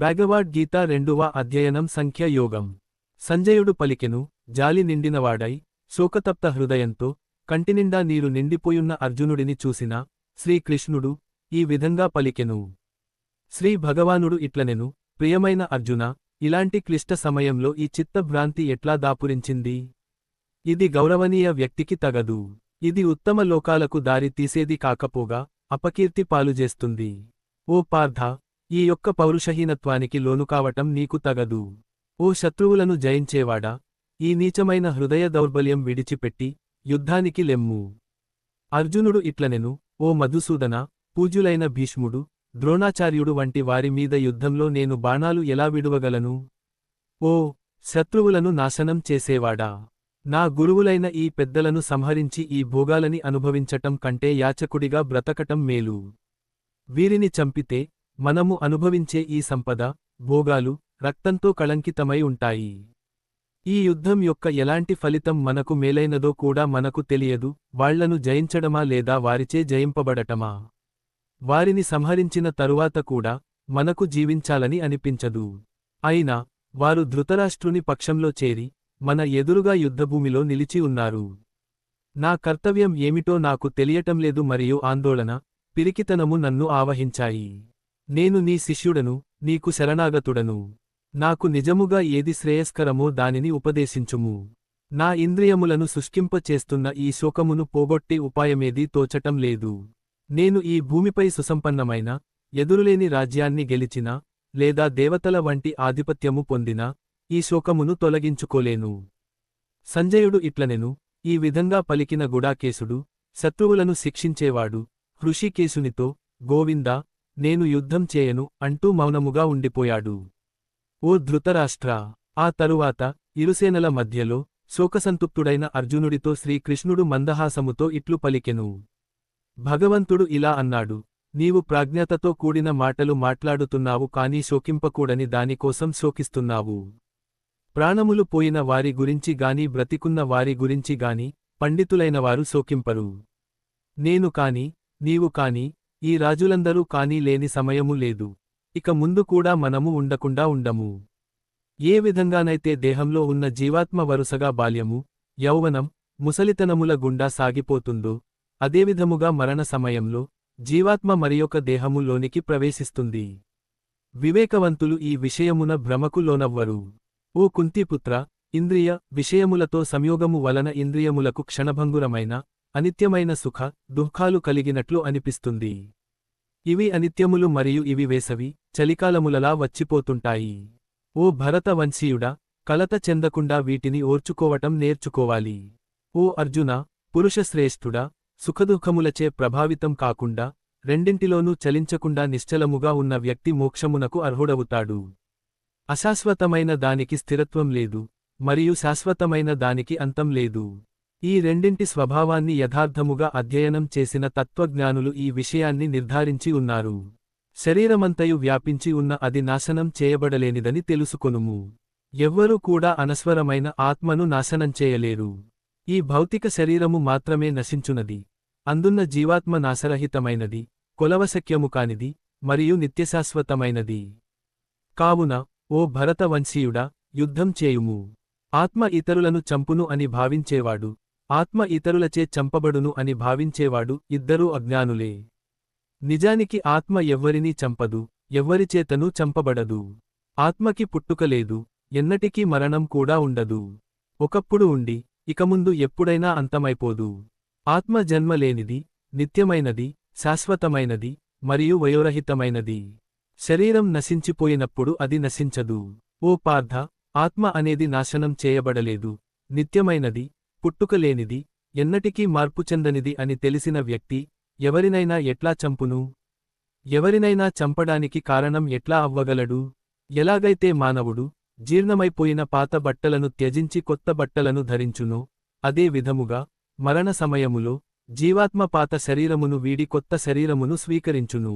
బ్యాగవాడ్ గీత రెండవ అధ్యయనం సంఖ్య యోగం. సంజయుడు పలికెను జాలి నిండినవాడై శోకతప్త హృదయంతో కంటినిండా నీరు నిండిపోయున్న అర్జునుడిని చూసిన శ్రీకృష్ణుడు ఈ విధంగా పలికెను. శ్రీ భగవానుడు ఇట్లనెను ప్రియమైన అర్జున ఇలాంటి క్లిష్ట సమయంలో ఈ చిత్తభ్రాంతి ఎట్లా దాపురించింది? ఇది గౌరవనీయ వ్యక్తికి తగదు. ఇది ఉత్తమ లోకాలకు దారి తీసేది కాకపోగా అపకీర్తి పాలుజేస్తుంది. ఓ పార్థ ఈ యొక్క పౌరుషహీనత్వానికి లోను కావటం నీకు తగదు. ఓ శత్రువులను జయించేవాడా? ఈ నీచమైన హృదయ దౌర్బల్యం విడిచిపెట్టి యుద్ధానికి లెమ్ము. అర్జునుడు ఇట్లనెను ఓ మధుసూదన పూజ్యులైన భీష్ముడు ద్రోణాచార్యుడు వంటి వారి మీద యుద్ధంలో నేను బాణాలు ఎలా విడువగలను? ఓ శత్రువులను నాశనం చేసేవాడా? నా గురువులైన ఈ పెద్దలను సంహరించి ఈ భోగాలని అనుభవించటం కంటే యాచకుడిగా బ్రతకటం మేలు. వీరిని చంపితే మనము అనుభవించే ఈ సంపద భోగాలు రక్తంతో కళంకితమై ఉంటాయి. ఈ యుద్ధం యొక్క ఎలాంటి ఫలితం మనకు మేలైనదో కూడా మనకు తెలియదు వాళ్ళను జయించడమా లేదా వారిచే జయింపబడటమా? వారిని సంహరించిన తరువాత కూడా మనకు జీవించాలని అనిపించదు. అయినా వారు ధృతరాష్ట్రుని పక్షంలో చేరి మన ఎదురుగా యుద్ధభూమిలో నిలిచి ఉన్నారు. నా కర్తవ్యం ఏమిటో నాకు తెలియటంలేదు మరియు ఆందోళన పిరికితనము నన్ను ఆవహించాయి. నేను నీ శిష్యుడను నీకు శరణాగతుడను. నాకు నిజముగా ఏది శ్రేయస్కరమో దానిని ఉపదేశించుము. నా ఇంద్రియములను శుష్కింపచేస్తున్న ఈ శోకమును పోగొట్టి ఉపాయమేదీ తోచటం లేదు. నేను ఈ భూమిపై సుసంపన్నమైన ఎదురులేని రాజ్యాన్ని గెలిచినా లేదా దేవతల వంటి ఆధిపత్యము పొందినా ఈ శోకమును తొలగించుకోలేను. సంజయుడు ఇట్లనెను ఈ విధంగా పలికిన గుడాకేశుడు శత్రువులను శిక్షించేవాడు హృషికేశునితో గోవిందా నేను యుద్ధం చేయను అంటూ మౌనముగా ఉండిపోయాడు. ఓ ధృతరాష్ట్ర ఆ తరువాత ఇరుసేనల మధ్యలో శోకసంతుప్తుడైన అర్జునుడితో శ్రీకృష్ణుడు మందహాసముతో ఇట్లు పలికెను. భగవంతుడు ఇలా అన్నాడు నీవు ప్రాజ్ఞతతో కూడిన మాటలు మాట్లాడుతున్నావు కానీ శోకింపకూడని దానికోసం శోకిస్తున్నావు. ప్రాణములు పోయిన వారి గురించి గాని బ్రతికున్న వారి గురించి గాని పండితులైనవారు శోకింపరు. నేను కాని నీవు కాని ఈ రాజులందరూ కాని లేని సమయము లేదు. ఇక ముందు కూడా మనము ఉండకుండా ఉండము. ఏ విధంగానైతే దేహంలో ఉన్న జీవాత్మ వరుసగా బాల్యము యౌవనం ముసలితనముల గుండా సాగిపోతుందో అదేవిధముగా మరణ సమయంలో జీవాత్మ మరియొక దేహములోనికి ప్రవేశిస్తుంది. వివేకవంతులు ఈ విషయమున భ్రమకు లోనవ్వరు. ఓ కుంతిపుత్ర ఇంద్రియ విషయములతో సంయోగము వలన ఇంద్రియములకు క్షణభంగురమైన అనిత్యమైన సుఖ దుఃఖాలు కలిగినట్లు అనిపిస్తుంది. ఇవి అనిత్యములు మరియు ఇవి వేసవి చలికాలములలా వచ్చిపోతుంటాయి. ఓ భరత వంశీయుడా కలత చెందకుండా వీటిని ఓర్చుకోవటం నేర్చుకోవాలి. ఓ అర్జున పురుషశ్రేష్ఠుడా సుఖదుఖములచే ప్రభావితం కాకుండా రెండింటిలోనూ చలించకుండా నిశ్చలముగా ఉన్న వ్యక్తి మోక్షమునకు అర్హుడవుతాడు. అశాశ్వతమైన దానికి స్థిరత్వం లేదు మరియు శాశ్వతమైన దానికి అంతం లేదు. ఈ రెండింటి స్వభావాన్ని యథార్థముగా అధ్యయనం చేసిన తత్వజ్ఞానులు ఈ విషయాన్ని నిర్ధారించి ఉన్నారు. శరీరమంతయు వ్యాపించి ఉన్న అది నాశనం చేయబడలేనిదని తెలుసుకొనుము. ఎవ్వరూ కూడా అనస్వరమైన ఆత్మను నాశనం చేయలేరు. ఈ భౌతిక శరీరము మాత్రమే నశించునది. అందున్న జీవాత్మ నాశరహితమైనది కొలవశక్యము కానిది మరియు నిత్యశాశ్వతమైనది. కావున ఓ భరతవంశీయుడా యుద్ధం చేయుము. ఆత్మ ఇతరులను చంపును అని భావించేవాడు ఆత్మ ఇతరులచే చంపబడును అని భావించేవాడు ఇద్దరూ అజ్ఞానులే. నిజానికి ఆత్మ ఎవ్వరినీ చంపదు ఎవ్వరిచేతనూ చంపబడదు. ఆత్మకి పుట్టుకలేదు ఎన్నటికీ మరణం కూడా ఉండదు. ఒకప్పుడు ఉండి ఇకముందు ఎప్పుడైనా అంతమైపోదు. ఆత్మ జన్మలేనిది నిత్యమైనది శాశ్వతమైనది మరియు వయోరహితమైనది. శరీరం నశించిపోయినప్పుడు అది నశించదు. ఓ పార్థ ఆత్మ అనేది నాశనం చేయబడలేదు నిత్యమైనది పుట్టుకలేనిది ఎన్నటికీ మార్పు చెందనిది అని తెలిసిన వ్యక్తి ఎవరినైనా ఎట్లా చంపును? ఎవరినైనా చంపడానికి కారణం ఎట్లా అవ్వగలడు? ఎలాగైతే మానవుడు జీర్ణమైపోయిన పాత బట్టలను త్యజించి కొత్త బట్టలను ధరించునో అదే విధముగా మరణ సమయములో జీవాత్మ పాత శరీరమును వీడి కొత్త శరీరమును స్వీకరించును.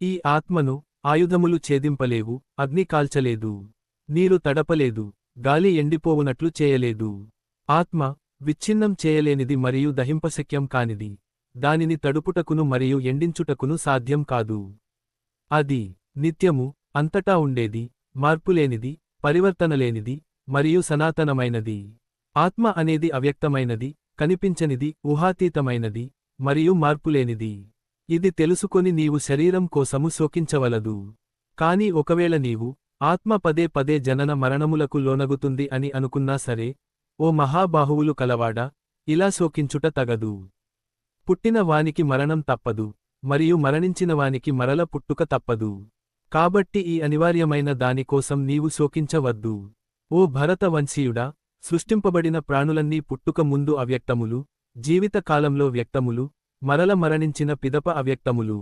ఈ ఆత్మను ఆయుధములు ఛేదింపలేవు అగ్ని కాల్చలేదు నీరు తడపలేదు గాలి ఎండిపోవునట్లు చేయలేదు. ఆత్మ విచ్ఛిన్నం చేయలేనిది మరియు దహింపశక్యం కానిది. దానిని తడుపుటకును మరియు ఎండించుటకును సాధ్యం కాదు. అది నిత్యము అంతటా ఉండేది మార్పులేనిది పరివర్తనలేనిది మరియు సనాతనమైనది. ఆత్మ అనేది అవ్యక్తమైనది కనిపించనిది ఊహాతీతమైనది మరియు మార్పులేనిది. ఇది తెలుసుకొని నీవు శరీరం కోసము శోకించవలదు. కాని ఒకవేళ నీవు ఆత్మ పదే పదే జనన మరణములకు లోనగుతుంది అని అనుకున్నా సరే ఓ మహాబాహువులు కలవాడా? ఇలా శోకించుట తగదు. పుట్టిన వానికి మరణం తప్పదు మరియు మరణించిన వానికి మరల పుట్టుక తప్పదు. కాబట్టి ఈ అనివార్యమైన దానికోసం నీవు శోకించవద్దు. ఓ భరతవంశీయుడా సృష్టింపబడిన ప్రాణులన్నీ పుట్టుక ముందు అవ్యక్తములు జీవితకాలంలో వ్యక్తములు మరల మరణించిన పిదప అవ్యక్తములు.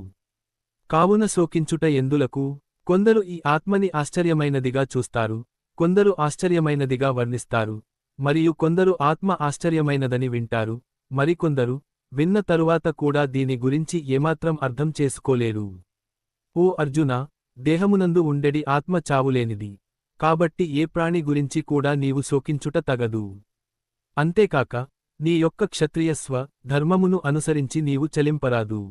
కావున శోకించుట ఎందులకు? కొందరు ఈ ఆత్మని ఆశ్చర్యమైనదిగా చూస్తారు కొందరు ఆశ్చర్యమైనదిగా వర్ణిస్తారు. మరియు కొందరు ఆత్మ ఆశ్చర్యమైనదని వింటారు మరికొందరు విన్న తరువాత కూడా దీని గురించి ఏమాత్రం అర్థం చేసుకోలేరు. ఓ అర్జున దేహమునందు ఉండెడి ఆత్మ చావులేనిది కాబట్టి ఏ ప్రాణి గురించి కూడా నీవు శోకించుట తగదు. అంతేకాక నీ యొక్క క్షత్రియస్వ ధర్మమును అనుసరించి నీవు చలింపరాదు.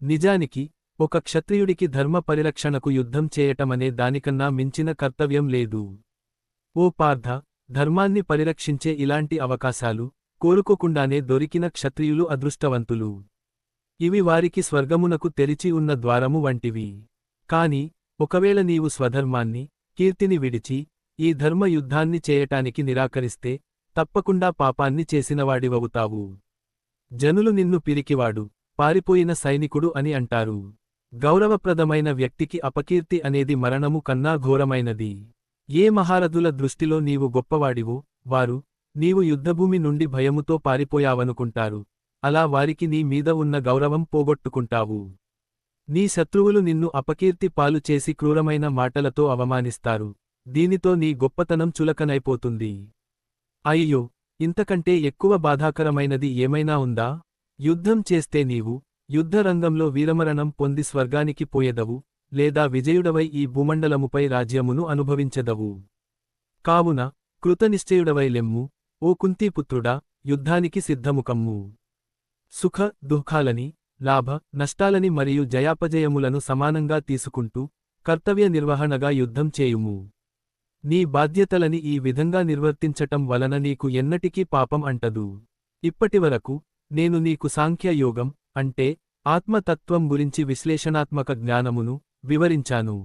నిజానికి ఒక క్షత్రియుడికి ధర్మ పరిరక్షణకు యుద్ధం చేయటమనే దానికన్నా మించిన కర్తవ్యం లేదు. ఓ పార్థ ధర్మాన్ని పరిరక్షించే ఇలాంటి అవకాశాలు కోరుకోకుండానే దొరికిన క్షత్రియులు అదృష్టవంతులు. ఇవి వారికి స్వర్గమునకు తెరిచి ఉన్న ద్వారము వంటివి. కాని ఒకవేళ నీవు స్వధర్మాన్ని కీర్తిని విడిచి ఈ ధర్మ యుద్ధాన్ని చేయటానికి నిరాకరిస్తే తప్పకుండా పాపాన్ని చేసినవాడివవుతావు. జనులు నిన్ను పిరికివాడు పారిపోయిన సైనికుడు అని అంటారు. గౌరవప్రదమైన వ్యక్తికి అపకీర్తి అనేది మరణము కన్నా ఘోరమైనది. ఏ మహారథుల దృష్టిలో నీవు గొప్పవాడివో వారు నీవు యుద్ధభూమి నుండి భయముతో పారిపోయావనుకుంటారు. అలా వారికి నీ మీద ఉన్న గౌరవం పోగొట్టుకుంటావు. నీ శత్రువులు నిన్ను అపకీర్తి పాలు చేసి క్రూరమైన మాటలతో అవమానిస్తారు. దీనితో నీ గొప్పతనం చులకనైపోతుంది. అయ్యో ఇంతకంటే ఎక్కువ బాధాకరమైనది ఏమైనా ఉందా? యుద్ధం చేస్తే నీవు యుద్ధరంగంలో వీరమరణం పొంది స్వర్గానికి పోయెదవు. లేదా విజయుడవై ఈ భూమండలముపై రాజ్యమును అనుభవించెదవు. కావున కృతనిశ్చయుడవై లెమ్ము ఓ కుంతీపుత్రుడా యుద్ధానికి సిద్ధముకమ్ము. సుఖ దుఃఖాలని లాభ నష్టాలని మరియు జయాపజయములను సమానంగా తీసుకుంటూ కర్తవ్య నిర్వహణగా యుద్ధం చేయుము. నీ బాధ్యతలని ఈ విధంగా నిర్వర్తించటం వలన నీకు ఎన్నటికీ పాపం అంటదు. ఇప్పటివరకు నేను నీకు సాంఖ్యయోగం అంటే ఆత్మతత్వం గురించి విశ్లేషణాత్మక జ్ఞానమును వివరించాను.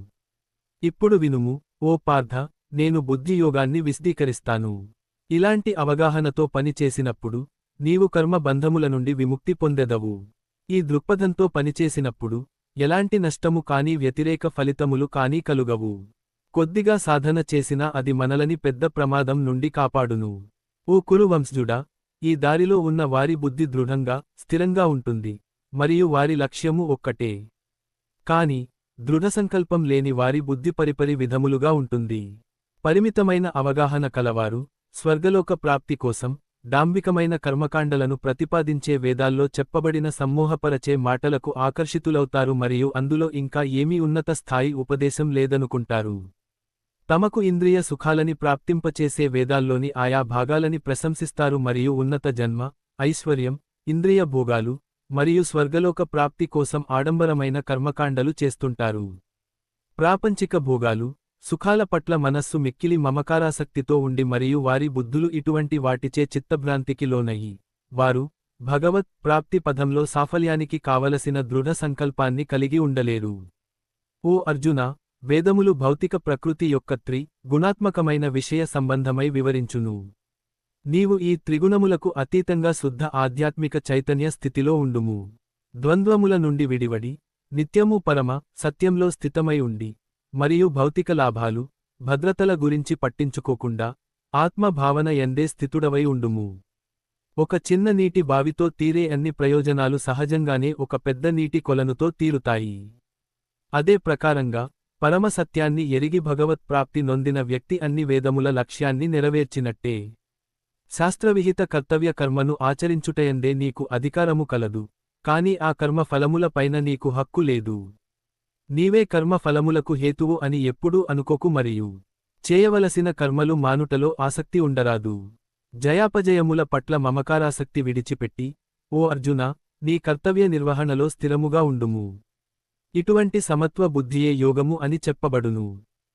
ఇప్పుడు వినుము ఓ పార్థ నేను బుద్ధియోగాన్ని విశదీకరిస్తాను. ఇలాంటి అవగాహనతో పనిచేసినప్పుడు నీవు కర్మ బంధముల నుండి విముక్తి పొందెదవు. ఈ దృక్పథంతో పనిచేసినప్పుడు ఎలాంటి నష్టము కానీ వ్యతిరేక ఫలితములు కానీ కలుగవు. కొద్దిగా సాధన చేసినా అది మనలని పెద్ద ప్రమాదం నుండి కాపాడును. ఓ కురువంశుడా ఈ దారిలో ఉన్న వారి బుద్ధి దృఢంగా స్థిరంగా ఉంటుంది మరియు వారి లక్ష్యము ఒక్కటే. కాని దృఢసంకల్పం లేని వారి బుద్ధి పరిపరి విధములుగా ఉంటుంది. పరిమితమైన అవగాహన కలవారు స్వర్గలోక ప్రాప్తి కోసం డాంబికమైన కర్మకాండలను ప్రతిపాదించే వేదాల్లో చెప్పబడిన సమ్మోహపరచే మాటలకు ఆకర్షితులవుతారు మరియు అందులో ఇంకా ఏమీ ఉన్నత స్థాయి ఉపదేశం లేదనుకుంటారు. తమకు ఇంద్రియ సుఖాలని ప్రాప్తింపచేసే వేదాల్లోని ఆయా భాగాలని ప్రశంసిస్తారు మరియు ఉన్నత జన్మ ఐశ్వర్యం ఇంద్రియ భోగాలు మరియు స్వర్గలోక ప్రాప్తి కోసం ఆడంబరమైన కర్మకాండలు చేస్తుంటారు. ప్రాపంచిక భోగాలు సుఖాల పట్ల మనస్సు మిక్కిలి మమకారాసక్తితో ఉండి మరియు వారి బుద్ధులు ఇటువంటి వాటిచే చిత్తభ్రాంతికి లోనయ్యి. వారు భగవత్ ప్రాప్తి పదంలో సాఫల్యానికి కావలసిన దృఢ సంకల్పాన్ని కలిగి ఉండలేరు. ఓ అర్జున వేదములు భౌతిక ప్రకృతి యొక్క త్రి గుణాత్మకమైన విషయ సంబంధమై వివరించును. నీవు ఈ త్రిగుణములకు అతీతంగా శుద్ధ ఆధ్యాత్మిక చైతన్య స్థితిలో ఉండుము. ద్వంద్వముల నుండి విడివడి నిత్యము పరమ సత్యంలో స్థితమై ఉండి మరియు భౌతిక లాభాలు భద్రతల గురించి పట్టించుకోకుండా ఆత్మభావన ఎందే స్థితుడవై ఉండుము. ఒక చిన్న నీటి బావితో తీరే అన్ని ప్రయోజనాలు సహజంగానే ఒక పెద్ద నీటి కొలనుతో తీరుతాయి. అదే ప్రకారంగా పరమ సత్యాన్ని ఎరిగి భగవత్ప్రాప్తి నొందిన వ్యక్తి అన్ని వేదముల లక్ష్యాన్ని నెరవేర్చినట్టే. శాస్త్రవిహిత కర్తవ్య కర్మను ఆచరించుటయందే నీకు అధికారము కలదు. కాని ఆ కర్మ ఫలముల పైన నీకు హక్కు లేదు. నీవే కర్మ ఫలములకు హేతువు అని ఎప్పుడూ అనుకోకు మరియు చేయవలసిన కర్మలు మానుటలో ఆసక్తి ఉండరాదు. జయాపజయముల పట్ల మమకారాసక్తి విడిచిపెట్టి ఓ అర్జున నీ కర్తవ్య నిర్వహణలో స్థిరముగా ఉండుము. ఇటువంటి సమత్వ బుద్ధియే యోగము అని చెప్పబడును.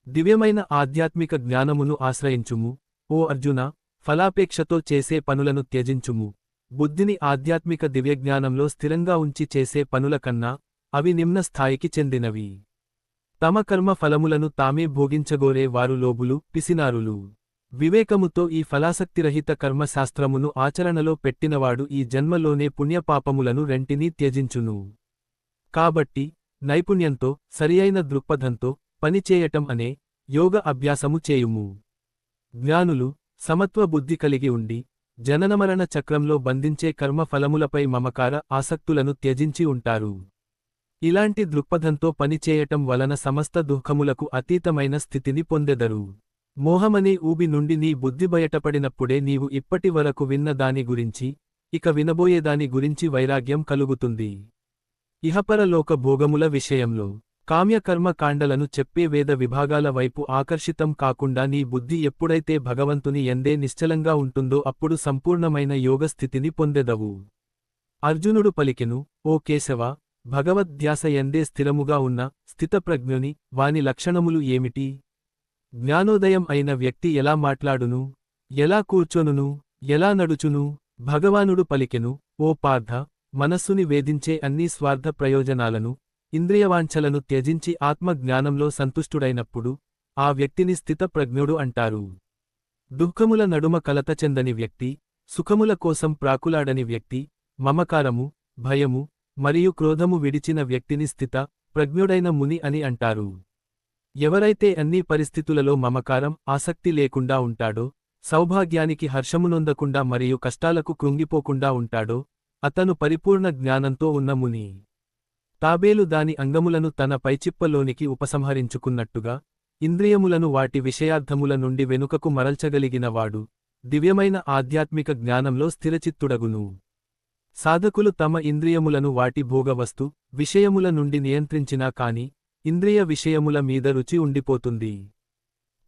దివ్యమైన ఆధ్యాత్మిక జ్ఞానమును ఆశ్రయించుము ఓ అర్జున ఫలాపేక్షతో చేసే పనులను త్యజించుము. బుద్ధిని ఆధ్యాత్మిక దివ్యజ్ఞానంలో స్థిరంగా ఉంచి చేసే పనుల కన్నా అవి నిమ్న స్థాయికి చెందినవి. తమ కర్మ ఫలములను తామే భోగించగోరే వారు లోబులు పిసినారులు. వివేకముతో ఈ ఫలాసక్తిరహిత కర్మశాస్త్రమును ఆచరణలో పెట్టినవాడు ఈ జన్మలోనే పుణ్యపాపములను రెంటినీ త్యజించును. కాబట్టి నైపుణ్యంతో సరియైన దృక్పథంతో పనిచేయటం అనే యోగ అభ్యాసము చేయుము. జ్ఞానులు సమత్వ బుద్ధి కలిగి ఉండి జననమరణ చక్రంలో బంధించే కర్మ ఫలములపై మమకార ఆసక్తులను త్యజించి ఉంటారు. ఇలాంటి దృక్పథంతో పనిచేయటం వలన సమస్త దుఃఖములకు అతీతమైన స్థితిని పొందెదరు. మోహమనే ఊబి నుండి నీ బుద్ధి బయటపడినప్పుడే నీవు ఇప్పటి వరకు విన్న దాని గురించి ఇక వినబోయేదాని గురించి వైరాగ్యం కలుగుతుంది. ఇహపరలోక భోగముల విషయంలో కామ్యకర్మ కాండలను చెప్పే వేద విభాగాల వైపు ఆకర్షితం కాకుండా నీ బుద్ధి ఎప్పుడైతే భగవంతుని ఎందే నిశ్చలంగా ఉంటుందో అప్పుడు సంపూర్ణమైన యోగస్థితిని పొందెదవు. అర్జునుడు పలికెను ఓ కేశవ భగవద్ధ్యాస ఎందే స్థిరముగా ఉన్న స్థితప్రజ్ఞుని వాని లక్షణములు ఏమిటి? జ్ఞానోదయం అయిన వ్యక్తి ఎలా మాట్లాడును? ఎలా కూర్చొనును? ఎలా నడుచును? భగవానుడు పలికెను ఓ పార్థ మనస్సుని వేధించే అన్ని స్వార్థ ప్రయోజనాలను ఇంద్రియవాంఛలను త్యజించి ఆత్మజ్ఞానంలో సంతుష్టుడైనప్పుడు ఆ వ్యక్తిని స్థితప్రజ్ఞుడు అంటారు. దుఃఖముల నడుమ కలత చెందని వ్యక్తి సుఖముల కోసం ప్రాకులాడని వ్యక్తి మమకారము భయము మరియు క్రోధము విడిచిన వ్యక్తిని స్థిత ప్రజ్ఞుడైన ముని అని అంటారు. ఎవరైతే అన్ని పరిస్థితులలో మమకారం ఆసక్తి లేకుండా ఉంటాడో సౌభాగ్యానికి హర్షమునొందకుండా మరియు కష్టాలకు కృంగిపోకుండా ఉంటాడో అతను పరిపూర్ణ జ్ఞానంతో ఉన్న ముని. తాబేలు దాని అంగములను తన పైచిప్పలోనికి ఉపసంహరించుకున్నట్టుగా ఇంద్రియములను వాటి విషయార్థముల నుండి వెనుకకు మరల్చగలిగినవాడు దివ్యమైన ఆధ్యాత్మిక జ్ఞానంలో స్థిరచిత్తుడగును. సాధకులు తమ ఇంద్రియములను వాటి భోగవస్తు విషయముల నుండి నియంత్రించినా కాని ఇంద్రియ విషయముల మీద రుచి ఉండిపోతుంది.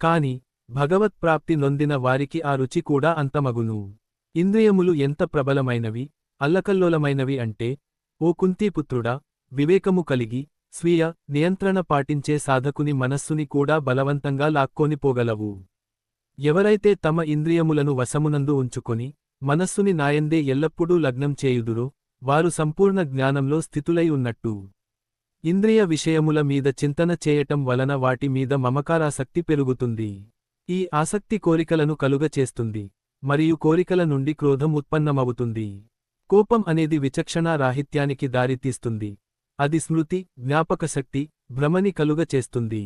కాని భగవత్ప్రాప్తి నొందిన వారికి ఆ రుచి కూడా అంతమగును. ఇంద్రియములు ఎంత ప్రబలమైనవి అల్లకల్లోలమైనవి అంటే ఓ కుంతీపుత్రుడా వివేకము కలిగి స్వీయ నియంత్రణ పాటించే సాధకుని మనస్సుని కూడా బలవంతంగా లాక్కోనిపోగలవు ఎవరైతే తమ ఇంద్రియములను వశమునందు ఉంచుకొని మనస్సుని నాయందే ఎల్లప్పుడూ లగ్నం చేయుదురో వారు సంపూర్ణ జ్ఞానంలో స్థితులై ఉన్నట్టు. ఇంద్రియ విషయముల మీద చింతన చేయటం వలన వాటి మీద మమకారాసక్తి పెరుగుతుంది. ఈ ఆసక్తి కోరికలను కలుగచేస్తుంది మరియు కోరికల నుండి క్రోధం ఉత్పన్నమవుతుంది. కోపం అనేది విచక్షణా రాహిత్యానికి దారితీస్తుంది. అది స్మృతి జ్ఞాపకశక్తి భ్రమని కలుగ చేస్తుంది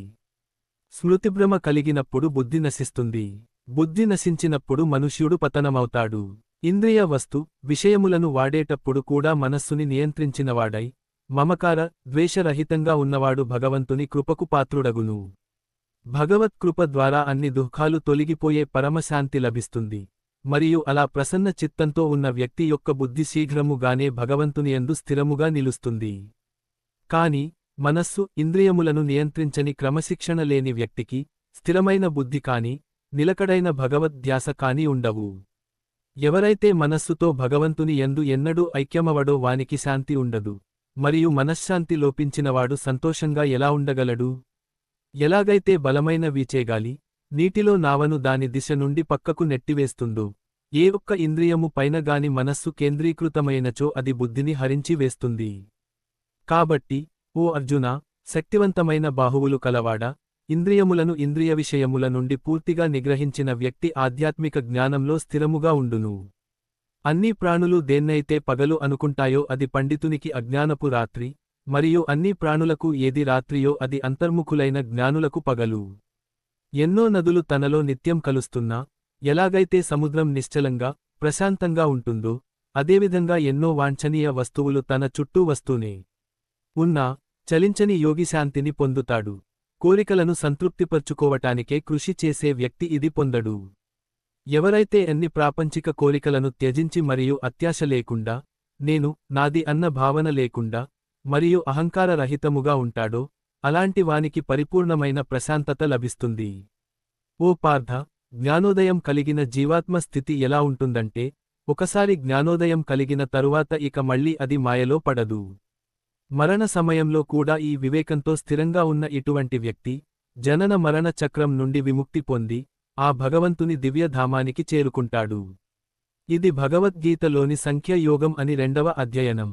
స్మృతిభ్రమ కలిగినప్పుడు బుద్ధి నశిస్తుంది. బుద్ధి నశించినప్పుడు మనుష్యుడు పతనమవుతాడు. ఇంద్రియ వస్తు విషయములను వాడేటప్పుడు కూడా మనస్సుని నియంత్రించినవాడై మమకార ద్వేషరహితంగా ఉన్నవాడు భగవంతుని కృపకు పాత్రుడగును. భగవత్కృప ద్వారా అన్ని దుఃఖాలు తొలగిపోయే పరమశాంతి లభిస్తుంది. మరియు అలా ప్రసన్న చిత్తంతో ఉన్న వ్యక్తి యొక్క బుద్ధి శీఘ్రముగానే భగవంతుని యందు స్థిరముగా నిలుస్తుంది. కాని మనస్సు ఇంద్రియములను నియంత్రించని క్రమశిక్షణ లేని వ్యక్తికి స్థిరమైన బుద్ధి కాని నిలకడైన భగవద్ధ్యాస కాని ఉండవు. ఎవరైతే మనస్సుతో భగవంతుని ఎందు ఎన్నడూ ఐక్యమవడో వానికి శాంతి ఉండదు. మరియు మనశ్శాంతి లోపించినవాడు సంతోషంగా ఎలా ఉండగలడు? ఎలాగైతే బలమైన వీచేగాలి నీటిలో నావను దాని దిశ నుండి పక్కకు నెట్టివేస్తుందో ఏ ఒక్క ఇంద్రియము పైనగాని మనస్సు కేంద్రీకృతమైనచో అది బుద్ధిని హరించి వేస్తుంది. కాబట్టి ఓ అర్జున శక్తివంతమైన బాహువులు కలవాడా ఇంద్రియములను ఇంద్రియ విషయముల నుండి పూర్తిగా నిగ్రహించిన వ్యక్తి ఆధ్యాత్మిక జ్ఞానంలో స్థిరముగా ఉండును అన్ని ప్రాణులు దేన్నైతే పగలు అనుకుంటాయో అది పండితునికి అజ్ఞానపు రాత్రి మరియు అన్ని ప్రాణులకు ఏది రాత్రియో అది అంతర్ముఖులైన జ్ఞానులకు పగలు. ఎన్నో నదులు తనలో నిత్యం కలుస్తున్నా ఎలాగైతే సముద్రం నిశ్చలంగా ప్రశాంతంగా ఉంటుందో అదేవిధంగా ఎన్నో వాంఛనీయ వస్తువులు తన చుట్టూ వస్తూనే. ఉన్నా చలించని యోగి శాంతిని పొందుతాడు. కోరికలను సంతృప్తిపర్చుకోవటానికే కృషి చేసే వ్యక్తి ఇది పొందడు. ఎవరైతే అన్ని ప్రాపంచిక కోరికలను త్యజించి మరియు అత్యాశ లేకుండా నేను నాది అన్న భావన లేకుండా మరియు అహంకార రహితముగా ఉంటాడో అలాంటి వానికి పరిపూర్ణమైన ప్రశాంతత లభిస్తుంది. ఓ పార్థ జ్ఞానోదయం కలిగిన జీవాత్మ స్థితి ఎలా ఉంటుందంటే ఒకసారి జ్ఞానోదయం కలిగిన తరువాత ఇక మళ్ళీ అది మాయలో పడదు. మరణ సమయంలో కూడా ఈ వివేకంతో స్థిరంగా ఉన్న ఇటువంటి వ్యక్తి జనన మరణ చక్రం నుండి విముక్తి పొంది ఆ భగవంతుని దివ్యధామానికి చేరుకుంటాడు. ఇది భగవద్గీతలోని సంఖ్యయోగం అని రెండవ అధ్యయనం.